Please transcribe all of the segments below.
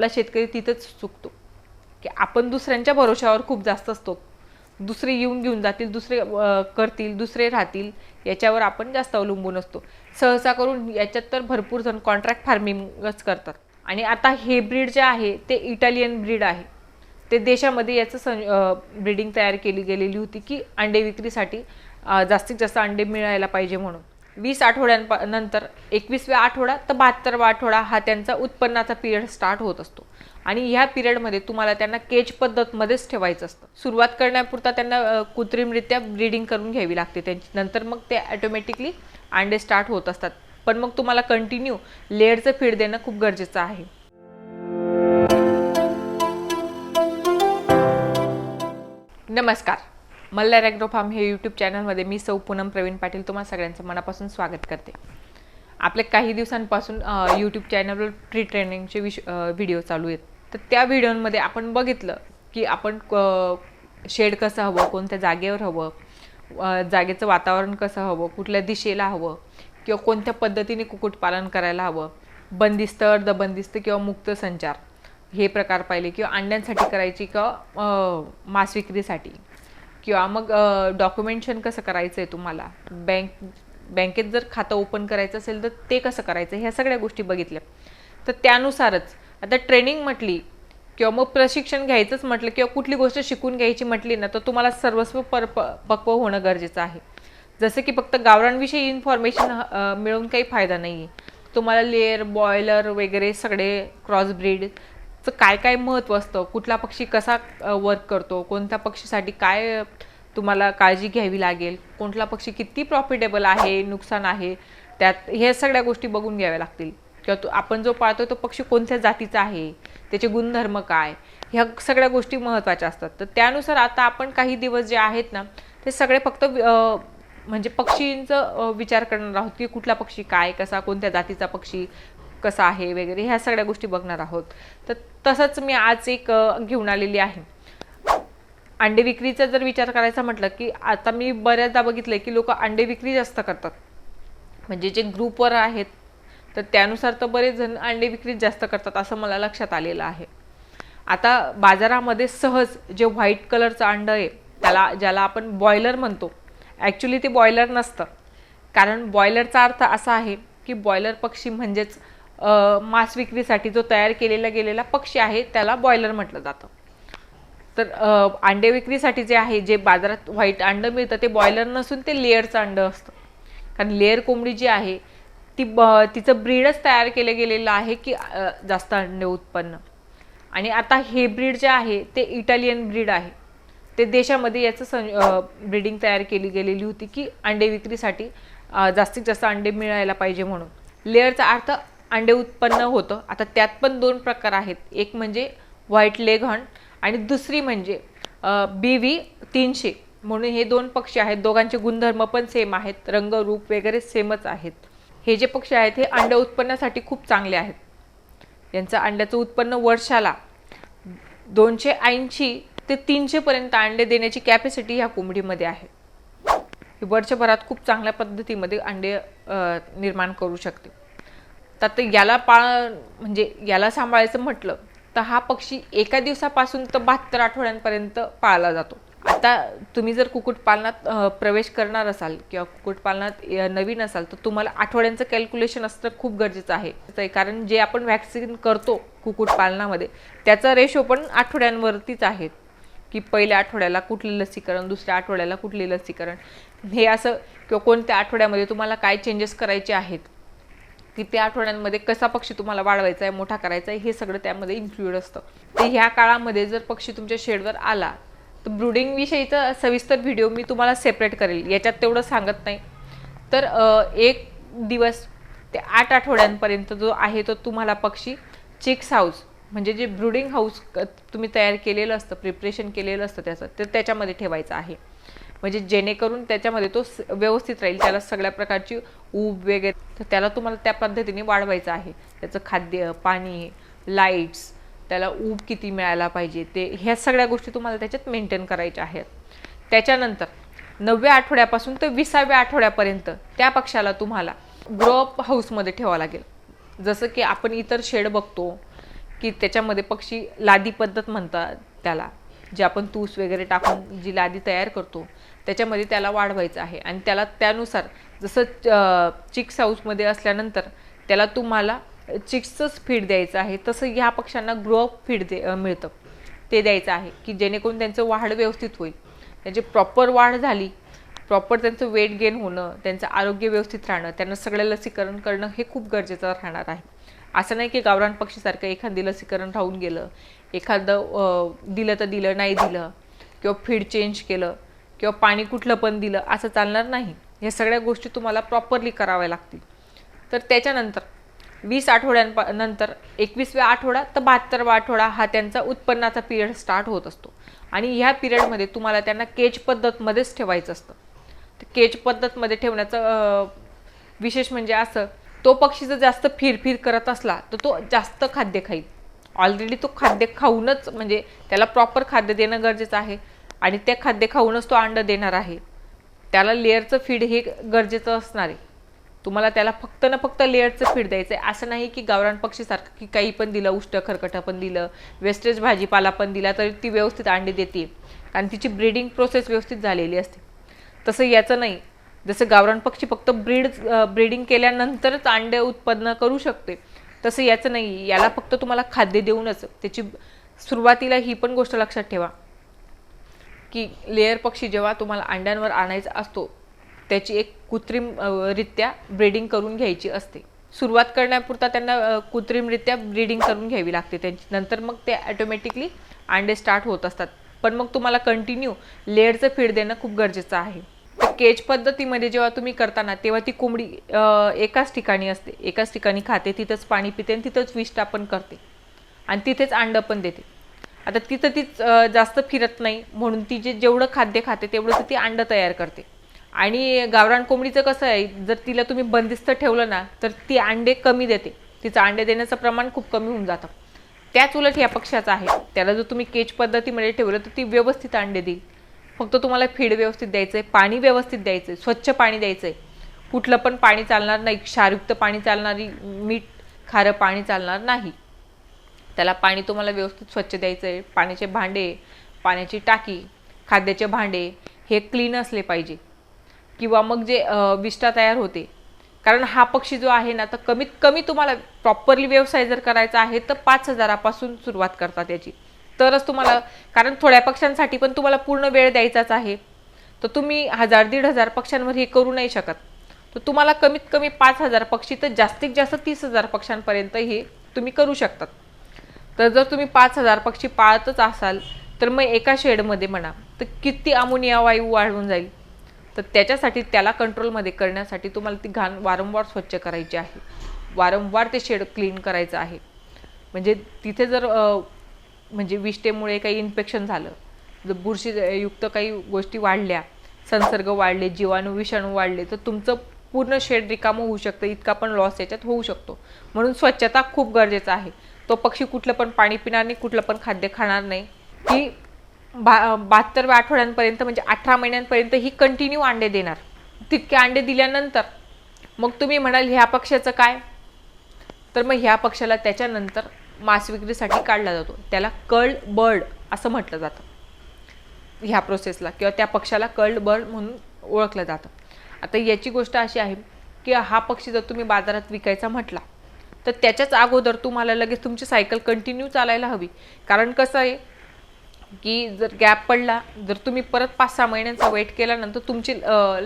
आपला शेतकरी तिथंच चुकतो. की आपण दुसऱ्यांच्या भरोशावर खूप जास्त असतो. दुसरे येऊन घेऊन जातील दुसरे करतील दुसरे राहतील याच्यावर आपण जास्त अवलंबून असतो. सहसा करून याच्यात तर भरपूर जण कॉन्ट्रॅक्ट फार्मिंगच करतात. आणि आता हे ब्रीड जे आहे ते इटालियन ब्रीड आहे. ते देशामध्ये याचं सं ब्रीडिंग तयार केली गेलेली होती की अंडे विक्रीसाठी जास्तीत जास्त अंडे मिळायला पाहिजे म्हणून. वीस आठवड्यांनंतर एकवीसव्या आठवडा तर बहात्तरवा आठवडा हा त्यांचा उत्पन्नाचा पिरियड स्टार्ट होत असतो. आणि ह्या पिरियडमध्ये तुम्हाला त्यांना केज पद्धतमध्येच ठेवायचं असतं. सुरुवात करण्यापुरता त्यांना कृत्रिमरित्या ब्रीडिंग करून घ्यावी लागते त्यांची. नंतर मग ते ॲटोमॅटिकली अंडे स्टार्ट होत असतात. पण मग तुम्हाला कंटिन्यू लेअरचं फीड देणं खूप गरजेचं आहे. नमस्कार. मल्हार ॲग्रो फार्म हे यूट्यूब चॅनलमध्ये मी सौ पूनम प्रवीण पाटील तुम्हाला सगळ्यांचं मनापासून स्वागत करते. आपले काही दिवसांपासून यूट्यूब चॅनलवर प्री ट्रेनिंगचे विश व्हिडिओ चालू आहेत. तर त्या व्हिडिओमध्ये आपण बघितलं की आपण शेड कसं हवं कोणत्या जागेवर हवं जागेचं वातावरण कसं हवं कुठल्या दिशेला हवं किंवा कोणत्या पद्धतीने कुक्कुटपालन करायला हवं बंदिस्त अर्धबंदिस्त किंवा मुक्त संचार हे प्रकार पाहिले किंवा अंड्यांसाठी करायची किंवा मांस विक्रीसाठी. किंवा मग डॉक्युमेंटेशन कसं करायचं आहे तुम्हाला बँक बँकेत जर खातं ओपन करायचं असेल तर ते कसं करायचं? ह्या सगळ्या गोष्टी बघितल्या. तर त्यानुसारच आता ट्रेनिंग म्हटली किंवा मग प्रशिक्षण घ्यायचंच म्हटलं किंवा कुठली गोष्ट शिकून घ्यायची म्हटली ना तर तुम्हाला सर्वस्व पर पक्व होणं गरजेचं आहे. जसं की फक्त गावरांविषयी इन्फॉर्मेशन मिळून काही फायदा नाही आहे तुम्हाला लेअर बॉयलर वगैरे सगळे क्रॉस ब्रीड चं काय काय महत्त्व असतं? कुठला पक्षी कसा वर्क करतो? कोणत्या पक्षीसाठी काय तुम्हाला काळजी घ्यावी लागेल? कोणता पक्षी किती प्रॉफिटेबल आहे नुकसान आहे? त्यात हे सगळ्या गोष्टी बघून घ्याव्या लागतील. किंवा तो आपण जो पाळतो तो पक्षी कोणत्या जातीचा आहे? त्याचे गुणधर्म काय? ह्या सगळ्या गोष्टी महत्त्वाच्या असतात. तर त्यानुसार आता आपण काही दिवस जे आहेत ना ते सगळे फक्त म्हणजे पक्षींचं विचार करणार आहोत की कुठला पक्षी काय कसा कोणत्या जातीचा पक्षी? कसं आहे वगैरे ह्या सगळ्या गोष्टी बघणार आहोत. तर तसंच मी आज एक घेऊन आलेली आहे. अंडे विक्रीचा जर विचार करायचा म्हटलं की आता मी बऱ्याचदा बघितलं की लोक अंडे विक्री जास्त करतात. म्हणजे जे ग्रुपवर आहेत तर त्यानुसार तर बरेच जण अंडे विक्री जास्त करतात असं मला लक्षात आलेलं आहे. आता बाजारामध्ये सहज जे व्हाईट कलरचं अंड आहे त्याला ज्याला आपण बॉयलर म्हणतो ॲक्च्युली ते बॉयलर नसतं. कारण बॉयलरचा अर्थ असा आहे की बॉयलर पक्षी म्हणजेच मांस विक्रीसाठी जो तयार केलेला गेलेला पक्षी आहे त्याला बॉयलर म्हटलं जातं. तर अंडे विक्रीसाठी जे आहे जे बाजारात व्हाईट अंड मिळतं ते बॉयलर नसून ते लेअरचं अंड असतं. कारण लेअर कोंबडी जी आहे ती ब तिचं ब्रीडच तयार केलं गेलेलं आहे की जास्त अंडे उत्पन्न. आणि आता हे ब्रीड जे आहे ते इटालियन ब्रीड आहे. ते देशामध्ये याचं सं ब्रीडिंग तयार केली गेलेली होती की अंडे विक्रीसाठी जास्तीत जास्त अंडे मिळायला पाहिजे म्हणून. लेअरचा अर्थ अंडे उत्पन्न होतं. आता त्यात पण दोन प्रकार आहेत. एक म्हणजे व्हाईट लेग हंट आणि दुसरी म्हणजे बी व्ही तीनशे. म्हणून हे दोन पक्षी आहेत. दोघांचे गुणधर्म पण सेम आहेत. रंग रूप वगैरे सेमच आहेत. हे जे पक्षी आहेत हे अंडे उत्पन्नासाठी खूप चांगले आहेत. यांचं अंड्याचं उत्पन्न वर्षाला दोनशे ऐंशी ते तीनशेपर्यंत अंडे देण्याची कॅपॅसिटी ह्या कोंबडीमध्ये आहे. ही वर्षभरात खूप चांगल्या पद्धतीमध्ये अंडे निर्माण करू शकते. तर आता याला पाळ म्हणजे याला सांभाळायचं म्हटलं तर हा पक्षी एका दिवसापासून तर बहात्तर आठवड्यांपर्यंत पाळला जातो. आता तुम्ही जर कुक्कुटपालनात प्रवेश करणार असाल किंवा कुक्कुटपालनात नवीन असाल तर तुम्हाला आठवड्यांचं कॅल्क्युलेशन असणं खूप गरजेचं आहे. कारण जे आपण व्हॅक्सिन करतो कुक्कुटपालनामध्ये त्याचा रेशो पण आठवड्यांवरतीच आहे. की पहिल्या आठवड्याला कुठले लसीकरण दुसऱ्या आठवड्याला कुठले लसीकरण. हे असं किंवा कोणत्या आठवड्यामध्ये तुम्हाला काय चेंजेस करायचे आहेत किती आठवड्यांमध्ये कसा पक्षी तुम्हाला वाढवायचा आहे मोठा करायचा आहे हे सगळं त्यामध्ये इन्क्लूड असतं. तर ह्या काळामध्ये जर पक्षी तुमच्या शेडवर आला तर ब्रुडिंगविषयीचा सविस्तर व्हिडिओ मी तुम्हाला सेपरेट करेल. याच्यात तेवढं सांगत नाही. तर एक दिवस ते आठ आठवड्यांपर्यंत जो आहे तो तुम्हाला पक्षी चिक्स हाऊस म्हणजे जे ब्रुडिंग हाऊस तुम्ही तयार केलेलं असतं प्रिपरेशन केलेलं असतं त्याचं तर त्याच्यामध्ये ठेवायचं आहे. म्हणजे जेणेकरून त्याच्यामध्ये तो व्यवस्थित राहील त्याला सगळ्या प्रकारची ऊब वगैरे. तर त्याला तुम्हाला त्या पद्धतीने वाढवायचं आहे. त्याचं खाद्य पाणी लाईट्स त्याला ऊब किती मिळायला पाहिजे ते ह्या सगळ्या गोष्टी तुम्हाला त्याच्यात मेंटेन करायच्या आहेत. त्याच्यानंतर नवव्या आठवड्यापासून ते विसाव्या आठवड्यापर्यंत त्या पक्षाला तुम्हाला ग्रोप हाऊसमध्ये ठेवावं लागेल. जसं की आपण इतर शेड बघतो की त्याच्यामध्ये पक्षी लादी पद्धत म्हणतात त्याला जे आपण तूस वगैरे टाकून जी लादी तयार करतो त्याच्यामध्ये त्याला वाढवायचं आहे. आणि त्याला त्यानुसार जसं चिक्स हाऊसमध्ये असल्यानंतर त्याला तुम्हाला चिक्सचंच फीड द्यायचं आहे. तसं ह्या पक्ष्यांना ग्रो फीड दे मिळतं. ते द्यायचं आहे की जेणेकरून त्यांचं वाढ व्यवस्थित होईल. त्यांची प्रॉपर वाढ झाली प्रॉपर त्यांचं वेट गेन होणं त्यांचं आरोग्य व्यवस्थित राहणं त्यांना सगळं लसीकरण करणं हे खूप गरजेचं राहणार आहे. असं नाही की गावरान पक्षीसारखं एखादी लसीकरण राहून गेलं एखादं दिलं तर दिलं नाही दिलं किंवा फीड चेंज केलं किंवा पाणी कुठलं पण दिलं असं चालणार नाही. ह्या सगळ्या गोष्टी तुम्हाला प्रॉपरली कराव्या लागतील. तर त्याच्यानंतर वीस आठवड्यांनंतर एकवीसव्या आठवडा तर बहात्तरवा आठवडा हा त्यांचा उत्पन्नाचा पिरियड स्टार्ट होत असतो. आणि ह्या पिरियडमध्ये तुम्हाला त्यांना केज पद्धतमध्येच ठेवायचं असतं. तर केज पद्धतमध्ये ठेवण्याचं विशेष म्हणजे असं तो पक्षी जर जास्त फिरफिर करत असला तर तो जास्त खाद्य खाईल. ऑलरेडी तो खाद्य खाऊनच म्हणजे त्याला प्रॉपर खाद्य देणं गरजेचं आहे. आणि ते खाद्य खाऊनच तो अंड देणार आहे. त्याला लेअरचं फीड हे गरजेचं असणार आहे. तुम्हाला त्याला फक्त ना फक्त लेअरचं फीड द्यायचं आहे असं नाही की गावरान पक्षीसारखं की काही पण दिलं उष्ट खरकटं पण दिलं वेस्टेज भाजीपाला पण दिला तरी ती व्यवस्थित अंडी देते. कारण तिची ब्रीडिंग प्रोसेस व्यवस्थित झालेली असते. तसं याचं नाही. जसं गावरान पक्षी फक्त ब्रीड ब्रीडिंग केल्यानंतरच अंडे उत्पन्न करू शकते. तसं याचं नाही. याला फक्त तुम्हाला खाद्य देऊनच. त्याची सुरुवातीला ही पण गोष्ट लक्षात ठेवा. की लेअर पक्षी जेव्हा तुम्हाला अंड्यांवर आणायचा असतो त्याची एक कृत्रिमरित्या ब्रीडिंग करून घ्यायची असते. सुरुवात करण्यापुरता त्यांना कृत्रिमरित्या ब्रीडिंग करून घ्यावी लागते. त्यांची नंतर मग ते ॲटोमॅटिकली अंडे स्टार्ट होत असतात. पण मग तुम्हाला कंटिन्यू लेअरचं फीड देणं खूप गरजेचं आहे. केज पद्धतीमध्ये जेव्हा तुम्ही करताना तेव्हा ती कोंबडी एकाच ठिकाणी असते. एकाच ठिकाणी खाते तिथंच पाणी पिते आणि तिथंच विष्टा पण करते. आणि तिथेच अंडं पण देते. आता तिचं तीच जास्त फिरत नाही. म्हणून ती जे जेवढं खाद्य खाते तेवढं ती अंडं तयार करते. आणि गावरान कोंबडीचं कसं आहे जर तिला तुम्ही बंदिस्त ठेवलं ना तर ती अंडे कमी देते. तिचं अंडे देण्याचं प्रमाण खूप कमी होऊन जातं. त्याच उलट या पक्षाचं आहे. त्याला जर तुम्ही केच पद्धतीमध्ये ठेवलं तर ती व्यवस्थित अंडे देईल. फक्त तुम्हाला फीड व्यवस्थित द्यायचं आहे पाणी व्यवस्थित द्यायचं आहे स्वच्छ पाणी द्यायचं आहे कुठलं पण पाणी चालणार नाही क्षारयुक्त पाणी चालणारी मीठ खारं पाणी चालणार नाही. त्याला पाणी तुम्हाला व्यवस्थित स्वच्छ द्यायचं आहे पाण्याचे भांडे पाण्याची टाकी खाद्याचे भांडे हे क्लीन असले पाहिजे. किंवा मग जे विष्ठा तयार होते. कारण हा पक्षी जो आहे ना तर कमीत कमी तुम्हाला प्रॉपरली व्यवसाय जर करायचा आहे तर पाच हजारापासून सुरुवात करता त्याची तरच तुम्हाला कारण थोड्या पक्ष्यांसाठी पण तुम्हाला पूर्ण वेळ द्यायचाच आहे. तर तुम्ही हजार दीड हजार पक्ष्यांवर हे करू नाही शकत. तर तुम्हाला कमीत कमी पाच हजार पक्षी तर जास्तीत जास्त तीस हजार पक्ष्यांपर्यंत हे तुम्ही करू शकतात. तर जर तुम्ही पाच हजार पक्षी पाळतच असाल तर मग एका शेडमध्ये म्हणा तर किती अमोनिया वायू वाढून जाईल? तर त्याच्यासाठी त्याला कंट्रोलमध्ये करण्यासाठी तुम्हाला ती घाण वारंवार स्वच्छ करायची आहे. वारंवार ते शेड क्लीन करायचं आहे. म्हणजे तिथे जर म्हणजे विष्टेमुळे काही इन्फेक्शन झालं जर बुरशीयुक्त काही गोष्टी वाढल्या संसर्ग वाढले जीवाणू विषाणू वाढले तर तुमचं पूर्ण शेड रिकामं होऊ शकतं इतका पण लॉस याच्यात होऊ शकतो. म्हणून स्वच्छता खूप गरजेचं आहे. तो पक्षी कुठलं पण पाणी पिणार नाही कुठलं पण खाद्य खाणार नाही. ही बा बहात्तरव्या आठवड्यांपर्यंत म्हणजे अठरा महिन्यांपर्यंत ही कंटिन्यू अंडे देणार. तितके अंडे दिल्यानंतर मग तुम्ही म्हणाल ह्या पक्षाचं काय? तर मग ह्या पक्षाला त्याच्यानंतर मांस विक्रीसाठी काढला जातो. त्याला कर्ल्ड बर्ड असं म्हटलं जातं. ह्या प्रोसेसला किंवा त्या पक्षाला कर्ल्ड बर्ड म्हणून ओळखलं जातं. आता याची गोष्ट अशी आहे की हा पक्षी जर तुम्ही बाजारात विकायचा म्हटला तर त्याच्याच अगोदर तुम्हाला लगेच तुमची सायकल कंटिन्यू चालायला हवी. कारण कसं आहे की जर गॅप पडला जर तुम्ही परत पाच सहा महिन्यांचा वेट केल्यानंतर तुमची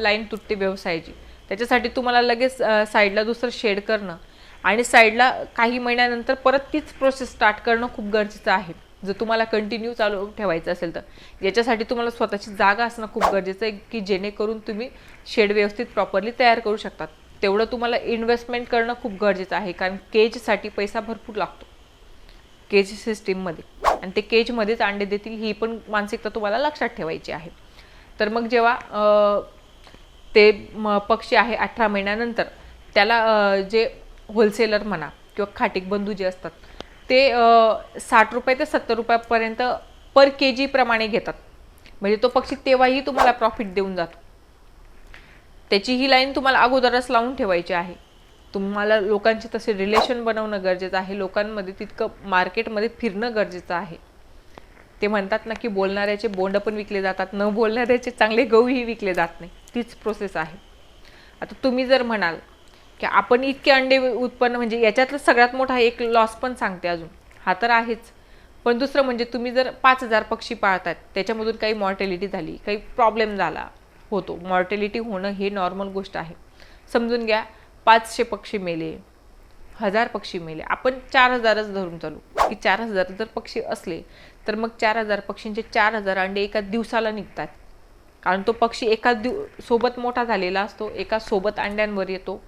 लाईन तुटते व्यवसायाची. त्याच्यासाठी तुम्हाला लगेच साईडला दुसरं शेड करणं आणि साईडला काही महिन्यानंतर परत तीच प्रोसेस स्टार्ट करणं खूप गरजेचं आहे. जर तुम्हाला कंटिन्यू चालू ठेवायचं असेल तर. याच्यासाठी तुम्हाला स्वतःची जागा असणं खूप गरजेचं आहे की जेणेकरून तुम्ही शेड व्यवस्थित प्रॉपरली तयार करू शकतात. तेवढं तुम्हाला इन्व्हेस्टमेंट करणं खूप गरजेचं आहे. कारण केजसाठी पैसा भरपूर लागतो. केज सिस्टीममध्ये आणि ते केजमध्येच अंडे देतील ही पण मानसिकता तुम्हाला लक्षात ठेवायची आहे. तर मग जेव्हा ते पक्षी आहे अठरा महिन्यानंतर त्याला जे होलसेलर म्हणा किंवा खाटीक बंधू जे असतात ते साठ रुपये ते सत्तर रुपयापर्यंत पर के जी प्रमाणे घेतात. म्हणजे तो पक्षी तेव्हाही तुम्हाला प्रॉफिट देऊन जातो. त्याची ही लाईन तुम्हाला अगोदरच लावून ठेवायची आहे. तुम्हाला लोकांचे तसे रिलेशन बनवणं गरजेचं आहे. लोकांमध्ये तितकं मार्केटमध्ये फिरणं गरजेचं आहे. ते म्हणतात ना की बोलणाऱ्याचे बोंड पण विकले जातात. न बोलणाऱ्याचे चांगले गहूही विकले जात नाही. तीच प्रोसेस आहे. आता तुम्ही जर म्हणाल की आपण इतके अंडे उत्पन्न म्हणजे याच्यातलं सगळ्यात मोठा एक लॉस पण सांगते अजून. हा तर आहेच. पण दुसरं म्हणजे तुम्ही जर पाच हजार पक्षी पाळतात त्याच्यामधून काही मॉर्टॅलिटी झाली काही प्रॉब्लेम झाला होतो. मॉर्टॅलिटी होणं हे नॉर्मल गोष्ट आहे. समजून घ्या पाचशे पक्षी मेले हजार पक्षी मेले. आपण चार हजारच धरून चालू. की चार हजार जर पक्षी असले तर मग चार हजार पक्षींचे चार हजार अंडे एका दिवसाला निघतात. कारण तो पक्षी एका दिव सोबत मोठा झालेला असतो एका सोबत अंड्यांवर येतो.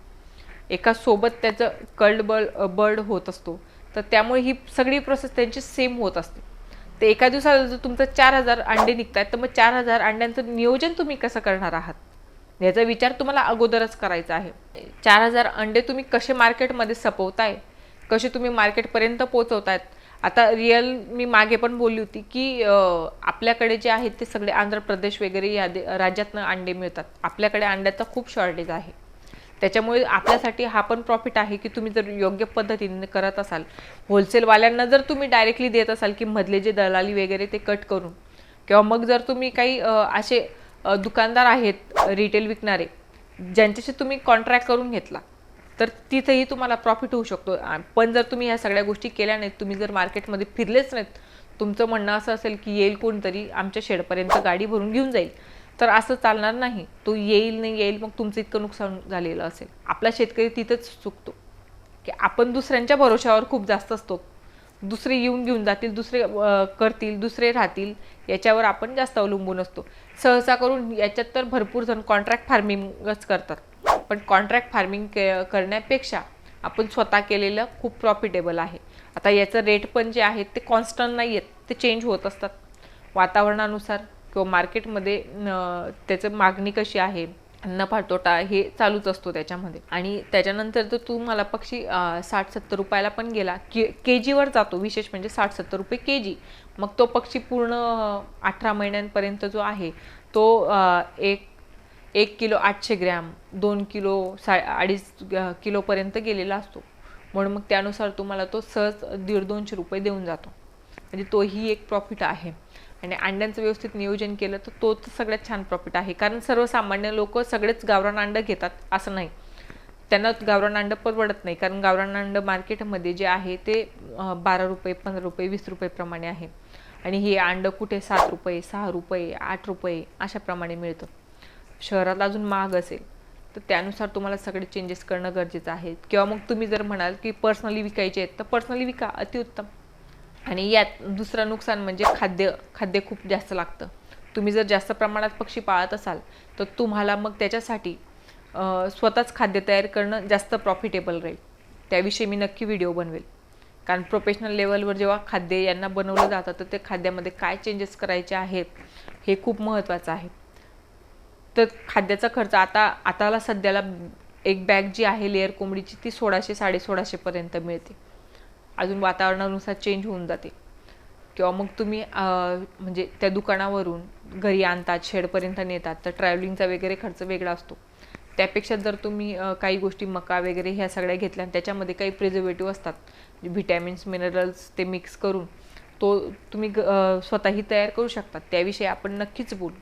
एका सोबत त्याचं कल्ड बर्ड बर्ड होत असतो. तर त्यामुळे ही सगळी प्रोसेस त्यांची सेम होत असते. ते एका दिवसाला जर तुमचं चार हजार अंडे निघत आहेत तर मग चार हजार अंड्यांचं नियोजन तुम्ही कसं करणार आहात? याचा विचार तुम्हाला अगोदरच करायचा आहे. चार हजार अंडे तुम्ही कसे मार्केटमध्ये सपवताय? कसे तुम्ही मार्केटपर्यंत पोहोचवतायत? आता रिअल मी मागे पण बोलली होती की आपल्याकडे जे आहेत ते सगळे आंध्र प्रदेश वगैरे या राज्यातनं अंडे मिळतात. आपल्याकडे अंड्याचा खूप शॉर्टेज आहे. त्याच्यामुळे आपल्यासाठी हा पण प्रॉफिट आहे की तुम्ही जर योग्य पद्धतीने करत असाल. होलसेलवाल्यांना जर तुम्ही डायरेक्टली देत असाल की मधले जे दलाली वगैरे ते कट करून किंवा मग जर तुम्ही काही असे दुकानदार आहेत रिटेल विकणारे ज्यांच्याशी तुम्ही कॉन्ट्रॅक्ट करून घेतला तर तिथेही तुम्हाला प्रॉफिट होऊ शकतो. पण जर तुम्ही ह्या सगळ्या गोष्टी केल्या नाहीत तुम्ही जर मार्केटमध्ये फिरलेच नाहीत तुमचं म्हणणं असं असेल की येईल कोणतरी आमच्या शेडपर्यंत गाडी भरून घेऊन जाईल. तर असं चालणार नाही. तो येईल नाही येईल मग तुमचं इतकं नुकसान झालेलं असेल. आपला शेतकरी तिथंच चुकतो. की आपण दुसऱ्यांच्या भरोशावर खूप जास्त असतो. दुसरे येऊन घेऊन जातील दुसरे करतील दुसरे राहतील याच्यावर आपण जास्त अवलंबून असतो. सहसा करून याच्यात तर भरपूर जण कॉन्ट्रॅक्ट फार्मिंगच करतात. पण कॉन्ट्रॅक्ट फार्मिंग करण्यापेक्षा आपण स्वतः केलेलं खूप प्रॉफिटेबल आहे. आता याचं रेट पण जे आहेत ते कॉन्स्टंट नाही आहेत ते चेंज होत असतात. वातावरणानुसार किंवा मार्केटमध्ये त्याचं मागणी कशी आहे नफा तोटा हे चालूच असतो त्याच्यामध्ये. आणि त्याच्यानंतर जर तुम्हाला पक्षी साठ सत्तर रुपयाला पण गेला. के के जीवर जातो विशेष म्हणजे साठ सत्तर रुपये के जी मग तो पक्षी पूर्ण अठरा महिन्यांपर्यंत जो आहे तो एक एक किलो आठशे ग्रॅम दोन किलो सा अडीच किलोपर्यंत गेलेला असतो. म्हणून मग त्यानुसार तुम्हाला तो सहज दीड दोनशे रुपये देऊन जातो. म्हणजे तोही एक प्रॉफिट आहे. आणि अंड्यांचं व्यवस्थित नियोजन केलं तर तो तर सगळ्यात छान प्रॉफिट आहे. कारण सर्वसामान्य लोक सगळेच गावरान अंडं घेतात असं नाही. त्यांना गावरान अंडं परवडत नाही. कारण गावरान अंड मार्केटमध्ये जे आहे ते बारा रुपये पंधरा रुपये वीस रुपयेप्रमाणे आहे. आणि हे अंड कुठे सात रुपये सहा रुपये आठ रुपये अशाप्रमाणे मिळतं. शहरात अजून महाग असेल तर त्यानुसार तुम्हाला सगळे चेंजेस करणं गरजेचं आहे. किंवा मग तुम्ही जर म्हणाल की पर्सनली विकायचे आहेत तर पर्सनली विका अतिउत्तम. आणि यात दुसरं नुकसान म्हणजे खाद्य खाद्य खूप जास्त लागतं. तुम्ही जर जास्त प्रमाणात पक्षी पाळत असाल तर तुम्हाला मग त्याच्यासाठी स्वतःच खाद्य तयार करणं जास्त प्रॉफिटेबल राहील. त्याविषयी मी नक्की व्हिडिओ बनवेल. कारण प्रोफेशनल लेवलवर जेव्हा खाद्य यांना बनवलं जातं तर ते खाद्यामध्ये काय चेंजेस करायचे आहेत हे खूप महत्त्वाचं आहे. तर खाद्याचा खर्च आता आताला सध्याला एक बॅग जी आहे लेअर कोंबडीची ती सोळाशे साडे सोळाशेपर्यंत मिळते. अजून वातावरणानुसार चेंज होऊन जाते. किंवा मग तुम्ही म्हणजे त्या दुकानावरून घरी आणतात शेडपर्यंत नेतात तर ट्रॅव्हलिंगचा वगैरे खर्च वेगळा असतो. त्यापेक्षा जर तुम्ही काही गोष्टी मका वगैरे ह्या सगळ्या घेतल्या आणि त्याच्यामध्ये काही प्रिझर्वेटिव्ह असतात म्हणजे व्हिटॅमिन्स मिनरल्स ते मिक्स करून तो तुम्ही स्वतःही तयार करू शकतात त्याविषयी आपण नक्कीच बोलू.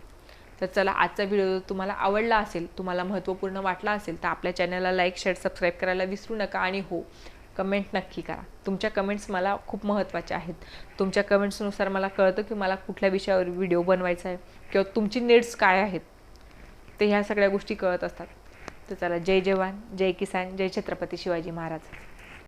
तर चला आजचा व्हिडिओ तुम्हाला आवडला असेल तुम्हाला महत्त्वपूर्ण वाटला असेल तर आपल्या चॅनलला लाईक शेअर सबस्क्राईब करायला विसरू नका. आणि हो कमेंट नक्की करा. तुमच्या कमेंट्स मला खूप महत्त्वाच्या आहेत. तुमच्या कमेंट्सनुसार मला कळतं की मला कुठल्या विषयावर व्हिडिओ बनवायचा आहे किंवा तुमची नीड्स काय आहेत. ते ह्या सगळ्या गोष्टी कळत असतात. तर चला जय जवान जय किसान जय छत्रपती शिवाजी महाराज.